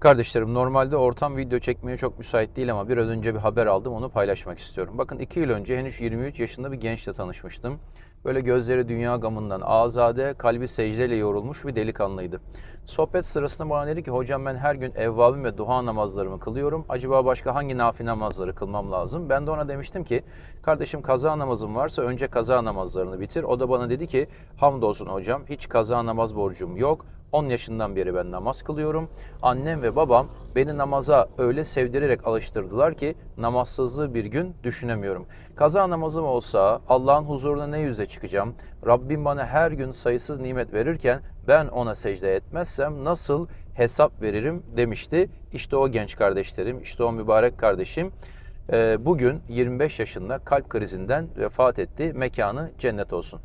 Kardeşlerim normalde ortam video çekmeye çok müsait değil ama biraz önce bir haber aldım onu paylaşmak istiyorum. Bakın 2 yıl önce henüz 23 yaşında bir gençle tanışmıştım. Böyle gözleri dünya gamından azade, kalbi secdeyle yorulmuş bir delikanlıydı. Sohbet sırasında bana dedi ki hocam ben her gün evvabim ve duha namazlarımı kılıyorum. Acaba başka hangi nafi namazları kılmam lazım? Ben de ona demiştim ki kardeşim kaza namazın varsa önce kaza namazlarını bitir. O da bana dedi ki hamdolsun hocam hiç kaza namaz borcum yok. 10 yaşından beri ben namaz kılıyorum. Annem ve babam beni namaza öyle sevdirerek alıştırdılar ki namazsızlığı bir gün düşünemiyorum. Kaza namazım olsa Allah'ın huzuruna ne yüze çıkacağım? Rabbim bana her gün sayısız nimet verirken ben ona secde etmezsem nasıl hesap veririm demişti. İşte o genç kardeşlerim, işte o mübarek kardeşim e, bugün 25 yaşında kalp krizinden vefat etti. Mekanı cennet olsun.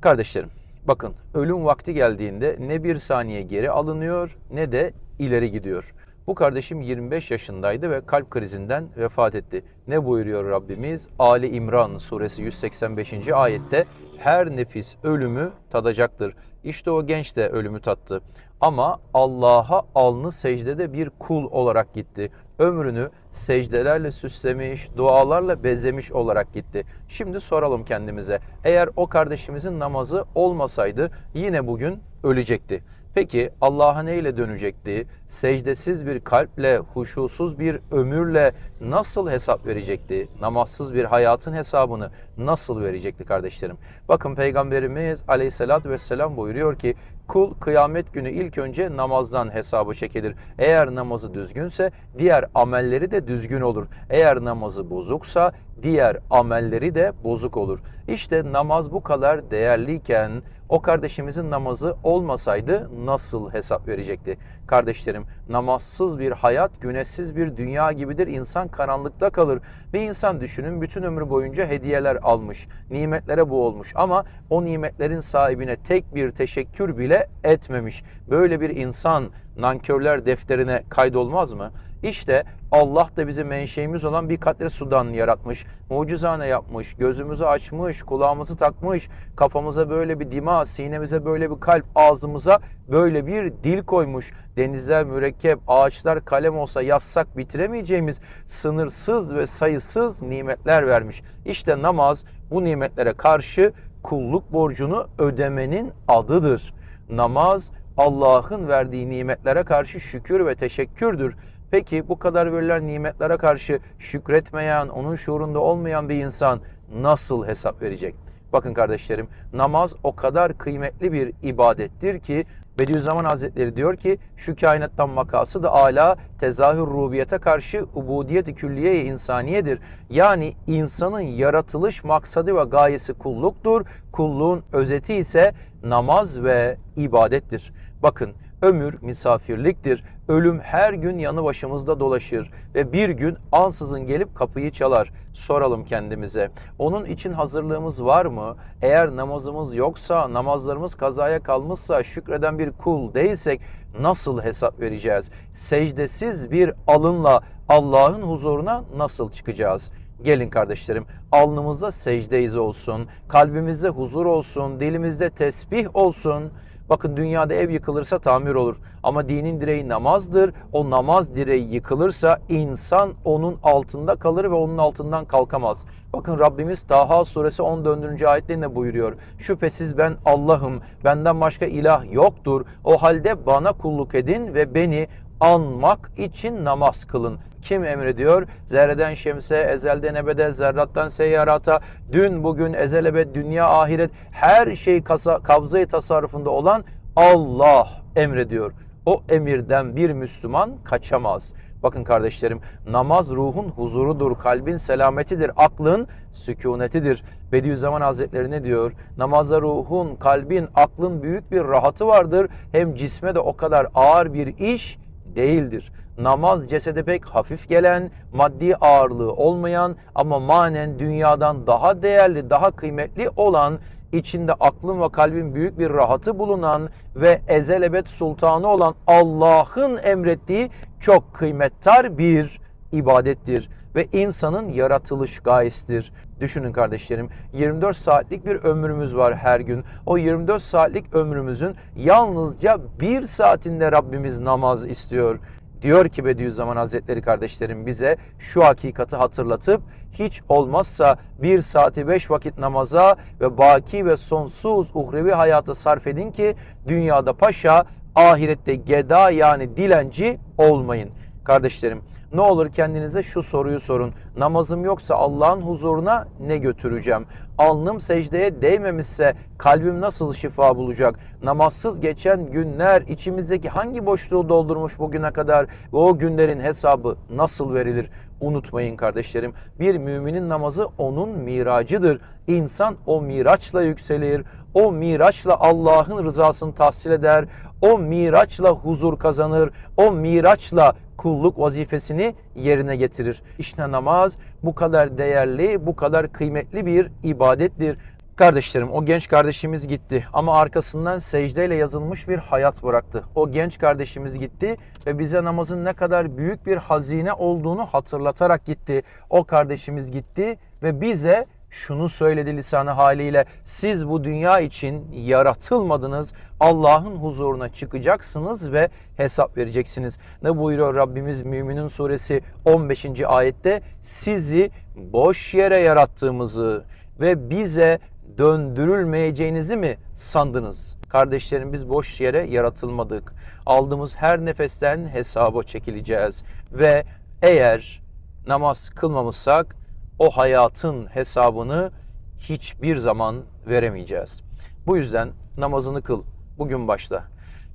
Kardeşlerim Bakın ölüm vakti geldiğinde ne bir saniye geri alınıyor ne de ileri gidiyor. Bu kardeşim 25 yaşındaydı ve kalp krizinden vefat etti. Ne buyuruyor Rabbimiz? Ali İmran suresi 185. ayette her nefis ölümü tadacaktır. İşte o genç de ölümü tattı. Ama Allah'a alnı secdede bir kul olarak gitti. Ömrünü secdelerle süslemiş, dualarla bezemiş olarak gitti. Şimdi soralım kendimize. Eğer o kardeşimizin namazı olmasaydı yine bugün ölecekti. Peki Allah'a neyle dönecekti? Secdesiz bir kalple, huşusuz bir ömürle nasıl hesap verecekti? Namazsız bir hayatın hesabını nasıl verecekti kardeşlerim? Bakın Peygamberimiz aleyhissalatü vesselam buyuruyor ki kul kıyamet günü ilk önce namazdan hesabı çekilir. Eğer namazı düzgünse diğer amelleri de düzgün olur. Eğer namazı bozuksa diğer amelleri de bozuk olur. İşte namaz bu kadar değerliyken o kardeşimizin namazı olmasaydı nasıl hesap verecekti? Kardeşlerim namazsız bir hayat güneşsiz bir dünya gibidir. İnsan karanlıkta kalır. Bir insan düşünün bütün ömrü boyunca hediyeler almış. Nimetlere boğulmuş ama o nimetlerin sahibine tek bir teşekkür bile etmemiş. Böyle bir insan nankörler defterine kaydolmaz mı? İşte Allah da bizi menşeimiz olan bir katre sudan yaratmış, mucizane yapmış, gözümüzü açmış, kulağımızı takmış, kafamıza böyle bir dima, sinemize böyle bir kalp, ağzımıza böyle bir dil koymuş. Denizler mürekkep, ağaçlar kalem olsa yazsak bitiremeyeceğimiz sınırsız ve sayısız nimetler vermiş. İşte namaz bu nimetlere karşı kulluk borcunu ödemenin adıdır. Namaz Allah'ın verdiği nimetlere karşı şükür ve teşekkürdür. Peki bu kadar verilen nimetlere karşı şükretmeyen, onun şuurunda olmayan bir insan nasıl hesap verecek? Bakın kardeşlerim, namaz o kadar kıymetli bir ibadettir ki Bediüzzaman Hazretleri diyor ki şu kainattan makası da ala tezahür rubiyete karşı ubudiyet-i külliye insaniyedir. Yani insanın yaratılış maksadı ve gayesi kulluktur. Kulluğun özeti ise namaz ve ibadettir. Bakın ömür misafirliktir. Ölüm her gün yanı başımızda dolaşır ve bir gün ansızın gelip kapıyı çalar. Soralım kendimize. Onun için hazırlığımız var mı? Eğer namazımız yoksa, namazlarımız kazaya kalmışsa, şükreden bir kul değilsek nasıl hesap vereceğiz? Secdesiz bir alınla Allah'ın huzuruna nasıl çıkacağız? Gelin kardeşlerim alnımızda secde izi olsun, kalbimizde huzur olsun, dilimizde tesbih olsun. Bakın dünyada ev yıkılırsa tamir olur. Ama dinin direği namazdır. O namaz direği yıkılırsa insan onun altında kalır ve onun altından kalkamaz. Bakın Rabbimiz Taha suresi 14. ayette ne buyuruyor? Şüphesiz ben Allah'ım, benden başka ilah yoktur. O halde bana kulluk edin ve beni anmak için namaz kılın. Kim emrediyor? Zerreden şemse, ezelden ebede, zerrattan seyyarata, dün, bugün, ezel ebed, dünya, ahiret, her şey kabzayı tasarrufunda olan Allah emrediyor. O emirden bir Müslüman kaçamaz. Bakın kardeşlerim namaz ruhun huzurudur, kalbin selametidir, aklın sükunetidir. Bediüzzaman Hazretleri ne diyor? Namazda ruhun, kalbin, aklın büyük bir rahatı vardır. Hem cisme de o kadar ağır bir iş değildir. Namaz cesede pek hafif gelen, maddi ağırlığı olmayan ama manen dünyadan daha değerli, daha kıymetli olan, içinde aklın ve kalbin büyük bir rahatı bulunan ve ezelebet sultanı olan Allah'ın emrettiği çok kıymettar bir ibadettir ve insanın yaratılış gayesidir. Düşünün kardeşlerim 24 saatlik bir ömrümüz var her gün. O 24 saatlik ömrümüzün yalnızca bir saatinde Rabbimiz namaz istiyor. Diyor ki Bediüzzaman Hazretleri kardeşlerim bize şu hakikati hatırlatıp hiç olmazsa bir saati beş vakit namaza ve baki ve sonsuz uhrevi hayata sarf edin ki dünyada paşa ahirette geda yani dilenci olmayın. Kardeşlerim ne olur kendinize şu soruyu sorun. Namazım yoksa Allah'ın huzuruna ne götüreceğim? Alnım secdeye değmemişse kalbim nasıl şifa bulacak? Namazsız geçen günler içimizdeki hangi boşluğu doldurmuş bugüne kadar ve o günlerin hesabı nasıl verilir? Unutmayın kardeşlerim bir müminin namazı onun miracıdır. İnsan o miraçla yükselir. O miraçla Allah'ın rızasını tahsil eder. O miraçla huzur kazanır. O miraçla kulluk vazifesini yerine getirir. İşte namaz bu kadar değerli, bu kadar kıymetli bir ibadettir. Kardeşlerim o genç kardeşimiz gitti ama arkasından secdeyle yazılmış bir hayat bıraktı. O genç kardeşimiz gitti ve bize namazın ne kadar büyük bir hazine olduğunu hatırlatarak gitti. O kardeşimiz gitti ve bize şunu söyledi lisanı haliyle siz bu dünya için yaratılmadınız Allah'ın huzuruna çıkacaksınız ve hesap vereceksiniz. Ne buyuruyor Rabbimiz Müminin suresi 15. ayette sizi boş yere yarattığımızı ve bize döndürülmeyeceğinizi mi sandınız? Kardeşlerim biz boş yere yaratılmadık. Aldığımız her nefesten hesaba çekileceğiz ve eğer namaz kılmamışsak o hayatın hesabını hiçbir zaman veremeyeceğiz. Bu yüzden namazını kıl. Bugün başla.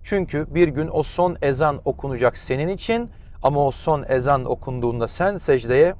Çünkü bir gün o son ezan okunacak senin için ama o son ezan okunduğunda sen secdeye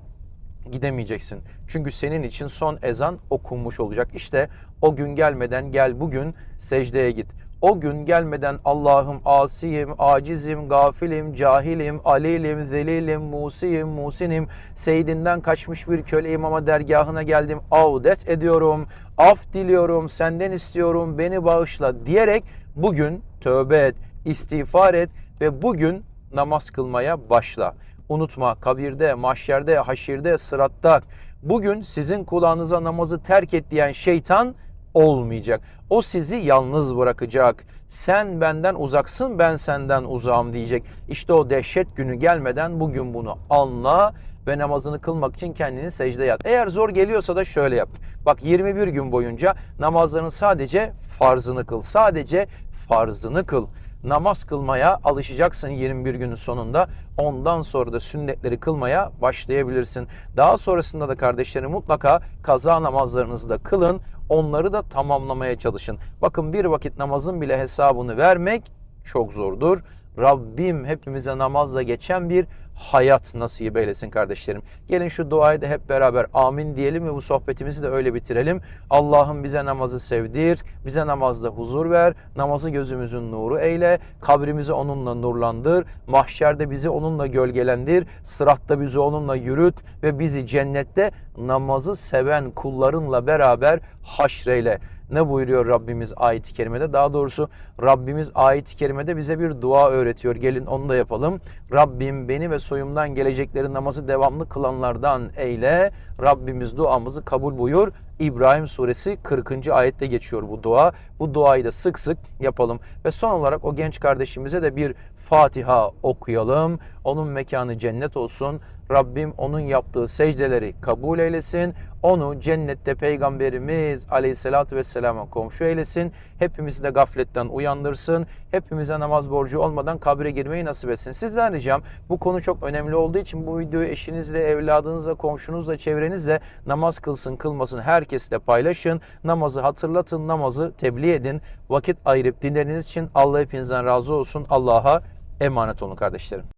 gidemeyeceksin. Çünkü senin için son ezan okunmuş olacak. İşte o gün gelmeden gel bugün secdeye git. O gün gelmeden Allah'ım asiyim, acizim, gafilim, cahilim, alilim, zelilim, musiyim, musinim, seydinden kaçmış bir köleyim ama dergahına geldim, avdet ediyorum, af diliyorum, senden istiyorum, beni bağışla diyerek bugün tövbe et, istiğfar et ve bugün namaz kılmaya başla. Unutma kabirde, mahşerde, haşirde, sıratta bugün sizin kulağınıza namazı terk et diyen şeytan olmayacak. O sizi yalnız bırakacak. Sen benden uzaksın, ben senden uzağım diyecek. İşte o dehşet günü gelmeden bugün bunu anla ve namazını kılmak için kendini secdeye at. Eğer zor geliyorsa da şöyle yap. Bak 21 gün boyunca namazların sadece farzını kıl. Sadece farzını kıl namaz kılmaya alışacaksın 21 günün sonunda. Ondan sonra da sünnetleri kılmaya başlayabilirsin. Daha sonrasında da kardeşlerim mutlaka kaza namazlarınızı da kılın. Onları da tamamlamaya çalışın. Bakın bir vakit namazın bile hesabını vermek çok zordur. Rabbim hepimize namazla geçen bir hayat nasip eylesin kardeşlerim. Gelin şu duayı da hep beraber amin diyelim ve bu sohbetimizi de öyle bitirelim. Allah'ım bize namazı sevdir, bize namazda huzur ver, namazı gözümüzün nuru eyle, kabrimizi onunla nurlandır, mahşerde bizi onunla gölgelendir, sıratta bizi onunla yürüt ve bizi cennette namazı seven kullarınla beraber haşreyle. Ne buyuruyor Rabbimiz ayet-i kerimede? Daha doğrusu Rabbimiz ayet-i kerimede bize bir dua öğretiyor. Gelin onu da yapalım. Rabbim beni ve soyumdan gelecekleri namazı devamlı kılanlardan eyle. Rabbimiz duamızı kabul buyur. İbrahim suresi 40. ayette geçiyor bu dua. Bu duayı da sık sık yapalım. Ve son olarak o genç kardeşimize de bir Fatiha okuyalım. Onun mekanı cennet olsun. Rabbim onun yaptığı secdeleri kabul eylesin. Onu cennette Peygamberimiz Aleyhisselatü Vesselam'a komşu eylesin. Hepimizi de gafletten uyandırsın. Hepimize namaz borcu olmadan kabre girmeyi nasip etsin. Sizden ricam bu konu çok önemli olduğu için bu videoyu eşinizle, evladınızla, komşunuzla, çevrenizle namaz kılsın, kılmasın herkesle paylaşın. Namazı hatırlatın, namazı tebliğ edin. Vakit ayırıp dinleriniz için Allah hepinizden razı olsun. Allah'a emanet olun kardeşlerim.